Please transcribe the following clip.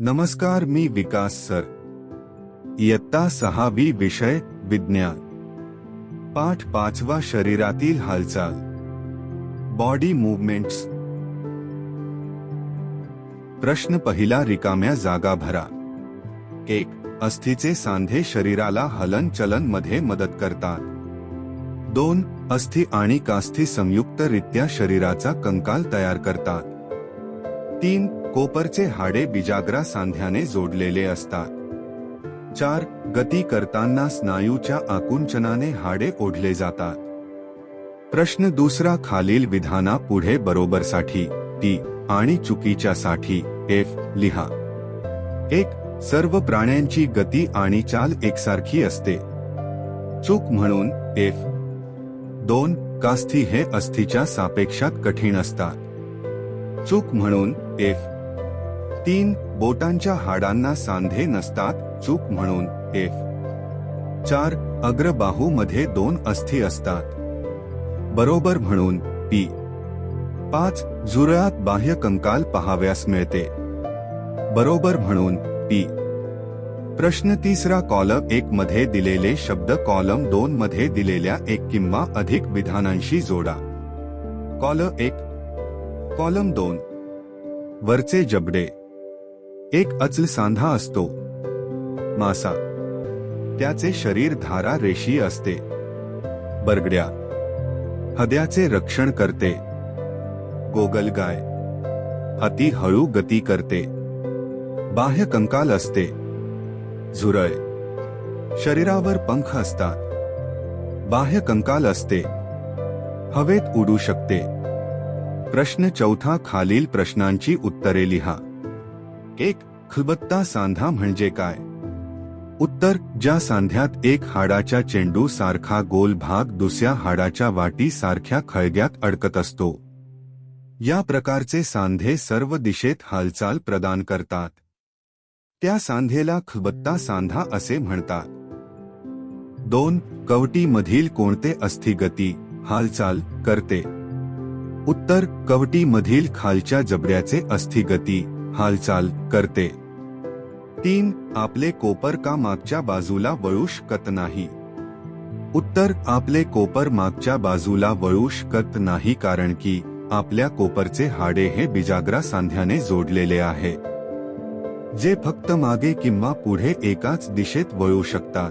नमस्कार मी विकास सर. इयत्ता सहावी विषय विज्ञान. पाठ पाचवा शरीरातील हालचाल. बॉडी मुवमेंट्स प्रश्न पहिला रिकाम्या जागा भरा. एक अस्थीचे सांधे शरीराला हलनमध्ये मदत करतात. दोन अस्थि आणि कास्थी संयुक्तरित्या शरीराचा कंकाल तयार करतात. तीन कोपरचे हाडे बिजाग्रा सांध्याने जोडलेले असतात. चार गती करताना स्नायूच्या आकुंचनाने हाडे ओढले जातात. प्रश्न दुसरा खालील विधाना पुढे बरोबरसाठी टी आणि चुकीच्यासाठी एफ लिहा. एक सर्व प्राण्यांची गती आणि चाल एकसारखी असते. चूक म्हणून एफ. दोन कास्थी हे अस्थीच्या सापेक्षात कठीण असतात. चूक म्हणून एफ. तीन बोटांच्या हाडांना सांधे नसतात चूक म्हणून एफ. चार अग्रबाहू मध्ये दोन अस्थि असतात. बरोबर म्हणून पी. पाच जुरळात बाह्य कंकाल पहाव्यास मिळते. बरोबर म्हणून पी. प्रश्न तिसरा कॉलम एक मध्ये दिलेले शब्द कॉलम दोन मध्ये दिलेल्या एक किंवा अधिक विधानांशी जोडा. कॉल एक. कॉलम दोन. वरचे जबडे. एक अचल सांधा असतो. मासा. त्याचे शरीर धारा रेषीय असते. बरगड्या. हद्याचे रक्षण करते. गोगलगाय अति हळू गती करते. बाह्य कंकाल असते. झुरळ. शरीरावर पंख असतात. बाह्य कंकाल असते. हवेत उडू शकते. प्रश्न चौथा खालील प्रश्नांची उत्तरे लिहा. एक खलबत्ता सांधा म्हणजे काय? उत्तर ज्या सांध्यात एक हाडाच्या चेंडू सारखा गोल भाग दुसऱ्या हाडाच्या वाटी सारख्या खळग्यात अडकत असतो. या प्रकारचे सांधे सर्व दिशेत हालचाल प्रदान करतात. त्या सांधेला खलबत्ता सांधा असे म्हणतात. दोन कवटी मधील कोणते अस्थिगती हालचाल करते? उत्तर कवटी मधील खालच्या जबड्याचे अस्थिगती हालचाल करते. तीन आपले कोपर का मागच्या बाजूला वळू शकत नाही? उत्तर आपले कोपर मागच्या बाजूला वळू शकत नाही कारण की आपल्या कोपरचे हाडे हे बिजाग्रा सांध्याने जोडलेले आहे. जे फक्त मागे किंवा पुढे एकाच दिशेत वळू शकतात.